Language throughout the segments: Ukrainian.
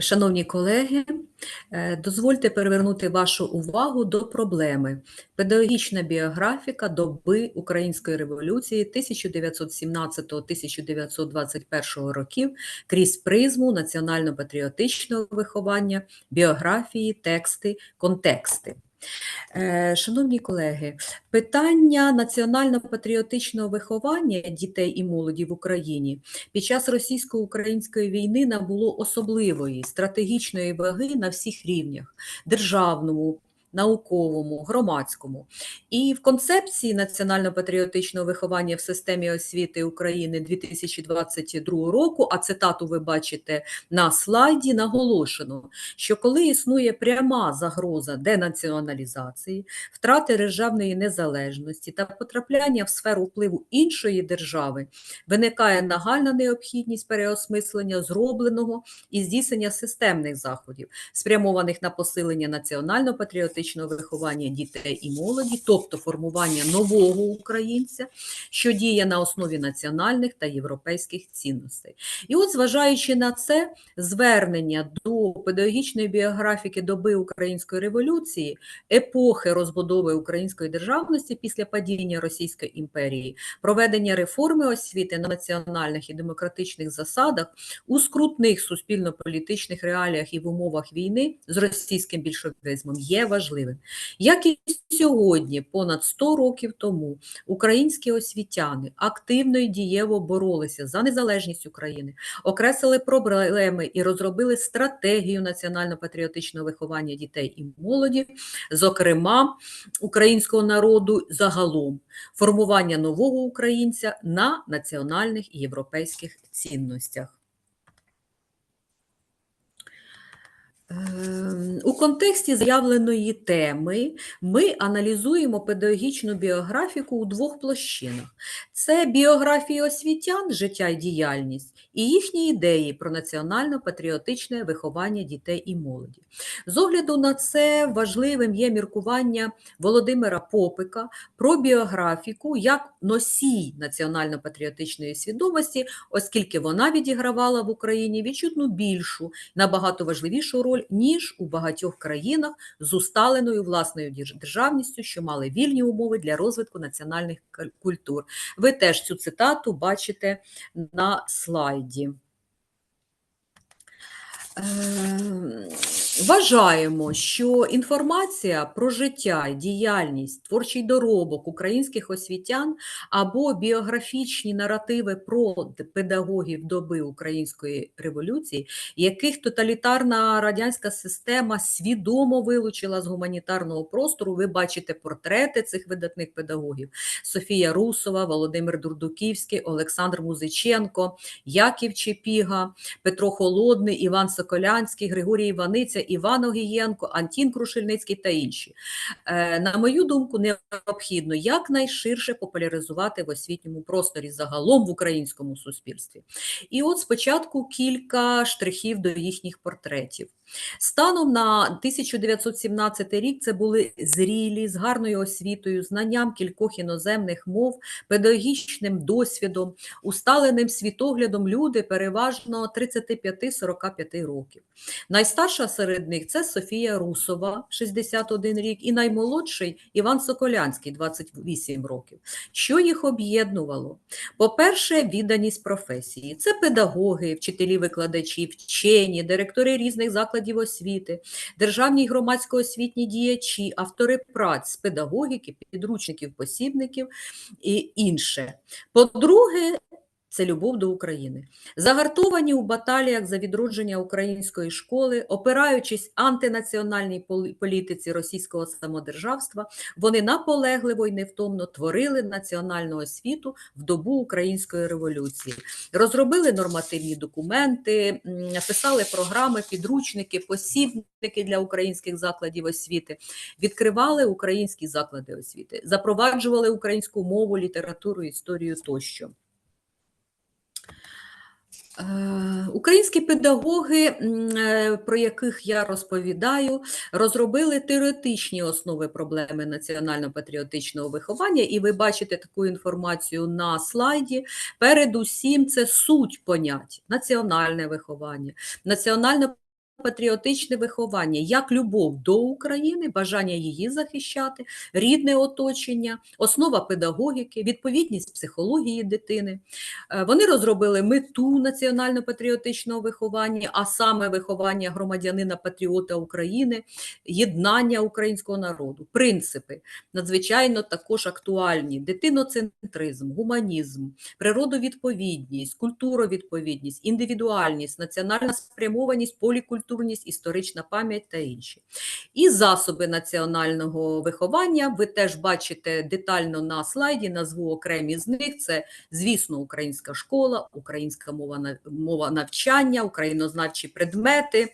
Шановні колеги, е, дозвольте перевернути вашу увагу до проблеми педагогічна біографіка доби Української революції 1917-1921 років крізь призму національно-патріотичного виховання, біографії, тексти, контексти. Е, Шановні колеги, питання національно-патріотичного виховання дітей і молоді в Україні під час російсько-української війни набуло особливої стратегічної ваги на всіх рівнях державному, науковому, громадському. І в концепції національно-патріотичного виховання в системі освіти України 2022 року, а цитату ви бачите на слайді, наголошено, що коли існує пряма загроза денаціоналізації, втрати державної незалежності та потрапляння в сферу впливу іншої держави, виникає нагальна необхідність переосмислення зробленого і здійснення системних заходів, спрямованих на посилення національно-патріотичного виховання дітей і молоді, тобто формування нового українця, що діє на основі національних та європейських цінностей. І от, зважаючи на це, звернення до педагогічної біографіки доби Української революції, епохи розбудови української державності після падіння Російської імперії, проведення реформи освіти на національних і демократичних засадах у скрутних суспільно-політичних реаліях і в умовах війни з російським більшовизмом є важливим важливим. Як і сьогодні, понад 100 років тому, українські освітяни активно і дієво боролися за незалежність України, окреслили проблеми і розробили стратегію національно-патріотичного виховання дітей і молоді, зокрема українського народу загалом, формування нового українця на національних і європейських цінностях. У контексті заявленої теми ми аналізуємо педагогічну біографіку у двох площинах: це біографії освітян, життя і діяльність, і їхні ідеї про національно-патріотичне виховання дітей і молоді. З огляду на це важливим є міркування Володимира Попика про біографіку як носій національно-патріотичної свідомості, оскільки вона відігравала в Україні відчутну більшу, набагато важливішу роль, ніж у багатьох країнах з усталеною власною державністю, що мали вільні умови для розвитку національних культур. Ви теж цю цитату бачите на слайді. Вважаємо, що інформація про життя, діяльність, творчий доробок українських освітян або біографічні наративи про педагогів доби української революції, яких тоталітарна радянська система свідомо вилучила з гуманітарного простору. Ви бачите портрети цих видатних педагогів: Софія Русова, Володимир Дурдуківський, Олександр Музиченко, Яків Чепіга, Петро Холодний, Іван Соколянський, Григорій Іваниця, Іван Огієнко, Антін Крушельницький та інші. Е, на мою думку, необхідно якнайширше популяризувати в освітньому просторі загалом в українському суспільстві. І от спочатку кілька штрихів до їхніх портретів. Станом на 1917 рік це були зрілі, з гарною освітою, знанням кількох іноземних мов, педагогічним досвідом, усталеним світоглядом люди переважно 35-45 років. Найстарша серед них це Софія Русова, 61 рік, і наймолодший Іван Соколянський, 28 років. Що їх об'єднувало? По-перше, відданість професії. Це педагоги, вчителі, викладачі, вчені, директори різних закладів закладів освіти, державні і громадсько-освітні діячі, автори праць педагогіки, підручників, посібників і інше. По-друге, це любов до України. Загартовані у баталіях за відродження української школи, опираючись антинаціональній політиці російського самодержавства, вони наполегливо і невтомно творили національну освіту в добу української революції, розробили нормативні документи, написали програми, підручники, посібники для українських закладів освіти, відкривали українські заклади освіти, запроваджували українську мову, літературу, історію тощо. Е, українські педагоги, е, про яких я розповідаю, розробили теоретичні основи проблеми національно-патріотичного виховання, і ви бачите таку інформацію на слайді. Передусім, це суть понять національне виховання, національно Патріотичне виховання як любов до України, бажання її захищати, рідне оточення, основа педагогіки, відповідність психології дитини. Е, Вони розробили мету національно-патріотичного виховання, а саме виховання громадянина патріота України, єднання українського народу, принципи надзвичайно також актуальні: дитиноцентризм, гуманізм, природовідповідність, культуровідповідність, індивідуальність, національна спрямованість, полікультурність, історична пам'ять та інші. І засоби національного виховання ви теж бачите детально на слайді, назву окремі з них. Це, звісно, українська школа, українська мова, мова навчання, українознавчі предмети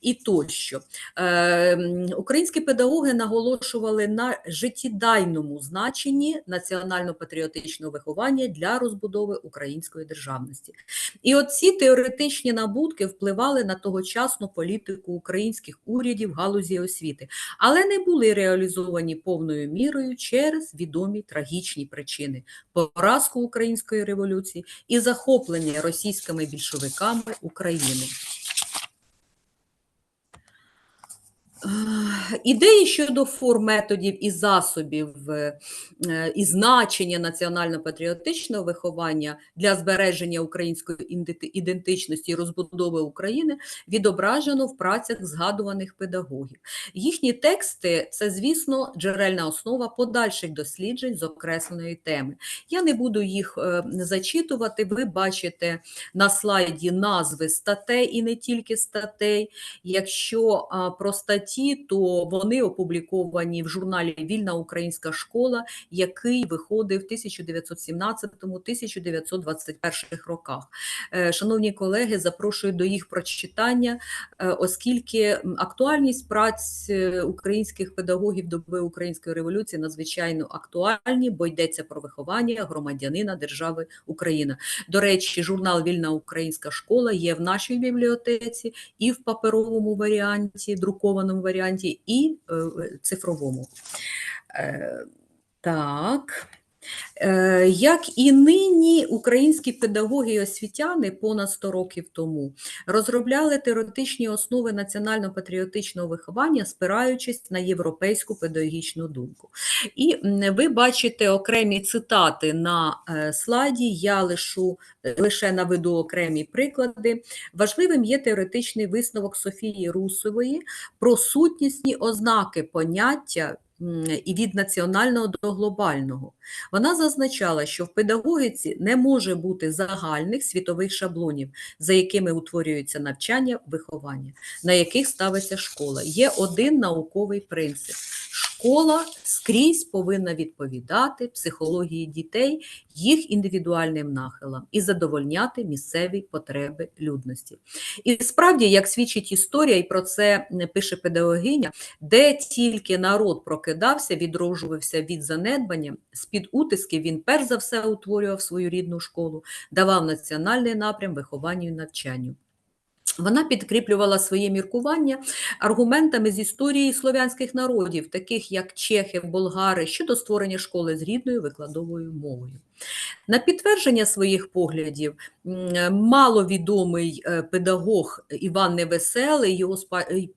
і тощо. Е, Українські педагоги наголошували на життєдайному значенні національно-патріотичного виховання для розбудови української державності. І оці теоретичні набутки впливали на тогочасну політику українських урядів галузі освіти, але не були реалізовані повною мірою через відомі трагічні причини поразку української революції і захоплення російськими більшовиками України. Е, Ідеї щодо форм, методів і засобів е, е, і значення національно-патріотичного виховання для збереження української ідентичності і розбудови України відображено в працях згадуваних педагогів. Їхні тексти це, звісно, джерельна основа подальших досліджень з окресленої теми. Я не буду їх е, зачитувати. Ви бачите на слайді назви статей і не тільки статей. Якщо про статті, то вони опубліковані в журналі Вільна українська школа, який виходив в 1917-1921 роках. Е, Шановні колеги, запрошую до їх прочитання, е, оскільки актуальність праць е, українських педагогів доби української революції надзвичайно актуальні, бо йдеться про виховання громадянина держави Україна. До речі, журнал Вільна українська школа є в нашій бібліотеці і в паперовому варіанті, друкованому варіанті, і е, цифровому. Е, так. Е, Як і нині українські педагоги і освітяни понад 100 років тому розробляли теоретичні основи національно-патріотичного виховання, спираючись на європейську педагогічну думку. І ви бачите окремі цитати на е, слайді. Я лишу е, лише наведу окремі приклади. Важливим є теоретичний висновок Софії Русової про сутнісні ознаки поняття і від національного до глобального. Вона зазначала, що в педагогіці не може бути загальних світових шаблонів, за якими утворюється навчання, виховання, на яких ставиться школа. Є один науковий принцип. Школа скрізь повинна відповідати психології дітей, їх індивідуальним нахилам і задовольняти місцеві потреби людності. І справді, як свідчить історія, і про це пише педагогиня, де тільки народ прокидався, відроджувався від занедбання, з-під утисків він перш за все утворював свою рідну школу, давав національний напрям вихованню і навчанню. Вона підкріплювала своє міркування аргументами з історії слов'янських народів, таких як чехи, болгари, щодо створення школи з рідною викладовою мовою. На підтвердження своїх поглядів маловідомий е, педагог Іван Невеселий, його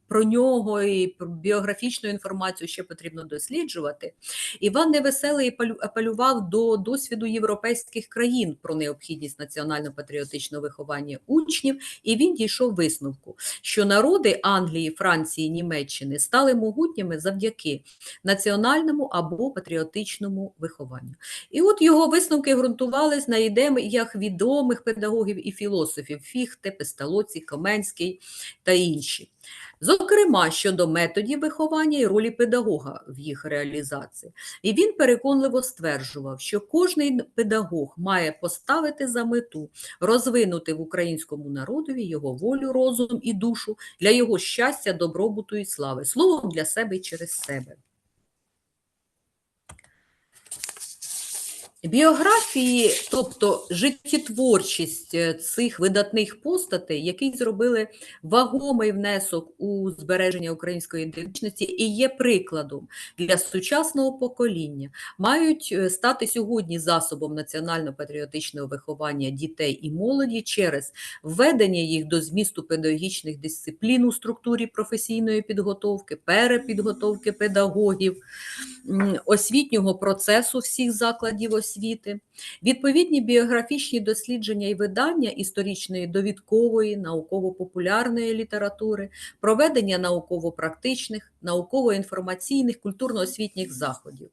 про нього і про біографічну інформацію ще потрібно досліджувати. Іван Невеселий апелював до досвіду європейських країн про необхідність національно-патріотичного виховання учнів, і він дійшов висновку, що народи Англії, Франції, Німеччини стали могутніми завдяки національному або патріотичному вихованню. І от його висновки ґрунтувались на ідеях відомих педагогів і філософів Фіхте, Песталоці, Каменський та інші. Зокрема, щодо методів виховання і ролі педагога в їх реалізації. І він переконливо стверджував, що кожний педагог має поставити за мету розвинути в українському народові його волю, розум і душу для його щастя, добробуту і слави, словом для себе і через себе. Біографії, тобто життєтворчість е, цих видатних постатей, які зробили вагомий внесок у збереження української ідентичності і є прикладом для сучасного покоління, мають е, стати сьогодні засобом національно-патріотичного виховання дітей і молоді через введення їх до змісту педагогічних дисциплін у структурі професійної підготовки, перепідготовки педагогів, освітнього процесу всіх закладів освіти, відповідні біографічні дослідження і видання історичної довідкової, науково-популярної літератури, проведення науково-практичних, науково-інформаційних, культурно-освітніх заходів,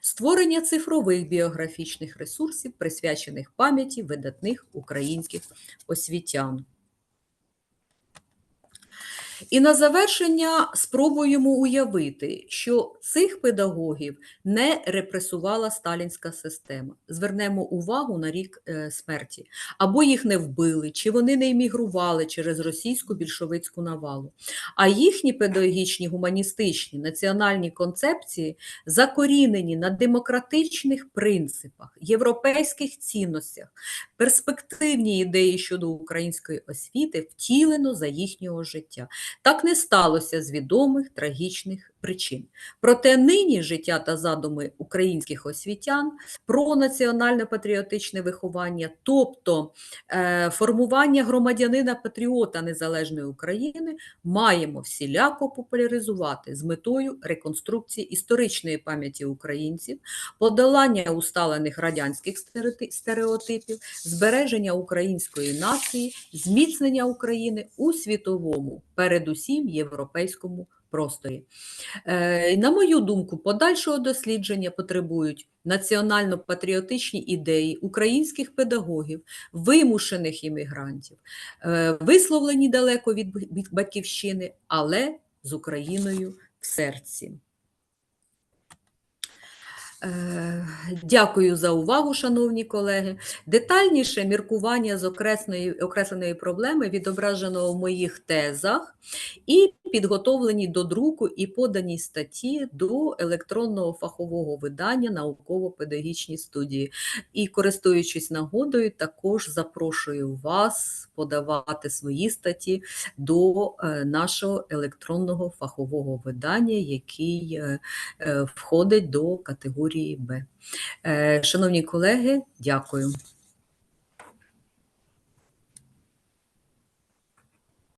створення цифрових біографічних ресурсів, присвячених пам'яті видатних українських освітян. І на завершення спробуємо уявити, що цих педагогів не репресувала сталінська система. Звернемо увагу на рік е, смерті. Або їх не вбили, чи вони не емігрували через російську більшовицьку навалу. А їхні педагогічні, гуманістичні, національні концепції закорінені на демократичних принципах, європейських цінностях, перспективні ідеї щодо української освіти втілено за їхнього життя. Так не сталося з відомих трагічних причин. Проте нині життя та задуми українських освітян про національно-патріотичне виховання, тобто е, формування громадянина-патріота Незалежної України, маємо всіляко популяризувати з метою реконструкції історичної пам'яті українців, подолання усталених радянських стереотипів, збереження української нації, зміцнення України у світовому, передусім європейському просторі. Е, На мою думку, подальшого дослідження потребують національно-патріотичні ідеї українських педагогів, вимушених іммігрантів, е, висловлені далеко від батьківщини, але з Україною в серці. Е, Дякую за увагу, шановні колеги. Детальніше міркування з окресної, окресленої проблеми відображено в моїх тезах і підготовлені до друку і подані статті до електронного фахового видання науково-педагогічні студії. І, користуючись нагодою, також запрошую вас подавати свої статті до е, нашого електронного фахового видання, який е, входить до категорії Б. Е, Шановні колеги, дякую.